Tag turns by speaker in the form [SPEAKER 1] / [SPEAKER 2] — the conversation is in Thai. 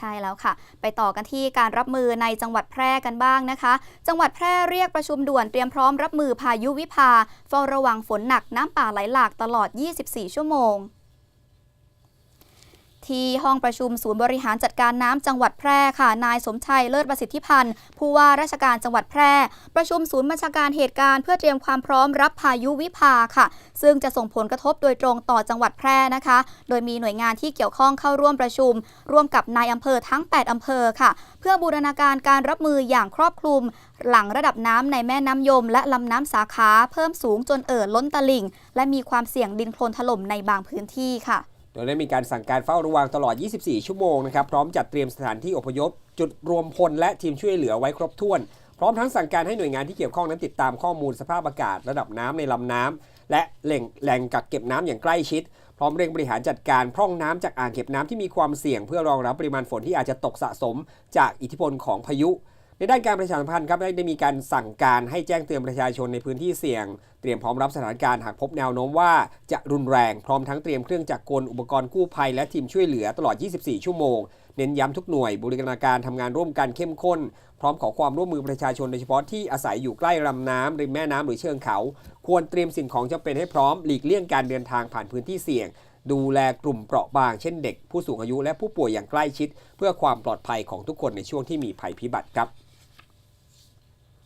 [SPEAKER 1] ใช่แล้วค่ะ ไปต่อกันที่การรับมือในจังหวัดแพร่กันบ้างนะคะ จังหวัดแพร่เรียกประชุมด่วนเตรียมพร้อมรับมือพายุวิภาเฝ้าระวังฝนหนักน้ำป่าไหลหลากตลอด 24 ชั่วโมง ที่ห้องประชุมศูนย์บริหารจัดการน้ำจังหวัดแพร่ค่ะ นายสมชัยเลิศประสิทธิพันธ์ผู้ว่าราชการจังหวัดแพร่ ประชุมศูนย์บัญชาการเหตุการณ์เพื่อเตรียมความพร้อมรับพายุวิภาค่ะ ซึ่งจะส่งผลกระทบโดยตรงต่อจังหวัดแพร่นะคะ โดยมีหน่วยงานที่เกี่ยวข้องเข้าร่วมประชุม ร่วมกับนายอำเภอทั้ง 8อำเภอค่ะ เพื่อบูรณาการการรับมืออย่างครอบคลุม หลังระดับน้ำในแม่น้ำยม และลำน้ำสาขา เพิ่มสูงจนเอ่อล้นตลิ่ง และมีความเสี่ยงดินโคลนถล่มในบางพื้นที่ค่ะ
[SPEAKER 2] โดยได้มีการสั่งการเฝ้าระวังตลอด 24 ชั่วโมงนะครับ พร้อมจัดเตรียมสถานที่อพยพ จุดรวมพลและทีมช่วยเหลือไว้ครบถ้วน พร้อมทั้งสั่งการให้หน่วยงานที่เกี่ยวข้องนั้นติดตามข้อมูลสภาพอากาศระดับน้ำในลำน้ำและแหล่งแหล่งกักเก็บน้ำอย่างใกล้ชิด พร้อมเร่งบริหารจัดการพร่องน้ำจากอ่างเก็บน้ำที่มีความเสี่ยง เพื่อรองรับปริมาณฝนที่อาจจะตกสะสม จากอิทธิพลของพายุ ในด้านการประชาสัมพันธ์ครับได้มีการสั่งการให้แจ้งเตือนประชาชนในพื้นที่เสี่ยง เตรียมพร้อมรับสถานการณ์หากพบแนวโน้มว่าจะรุนแรงพร้อมทั้งเตรียมเครื่องจักรกลอุปกรณ์กู้ภัยและทีมช่วยเหลือตลอด 24 ชั่วโมง เน้นย้ำทุกหน่วยบริการการทำงานร่วมกันเข้มข้น พร้อมขอความร่วมมือประชาชนโดยเฉพาะที่อาศัยอยู่ใกล้ลำน้ำริมแม่น้ำหรือเชิงเขา ควรเตรียมสิ่งของจำเป็นให้พร้อมหลีกเลี่ยงการเดินทางผ่านพื้นที่เสี่ยง ดูแลกลุ่มเปราะบาง เช่นเด็กผู้สูงอายุและผู้ป่วยอย่างใกล้ชิด เพื่อความปลอดภัยของทุกคนในช่วงที่มีภัยพิบัติครับ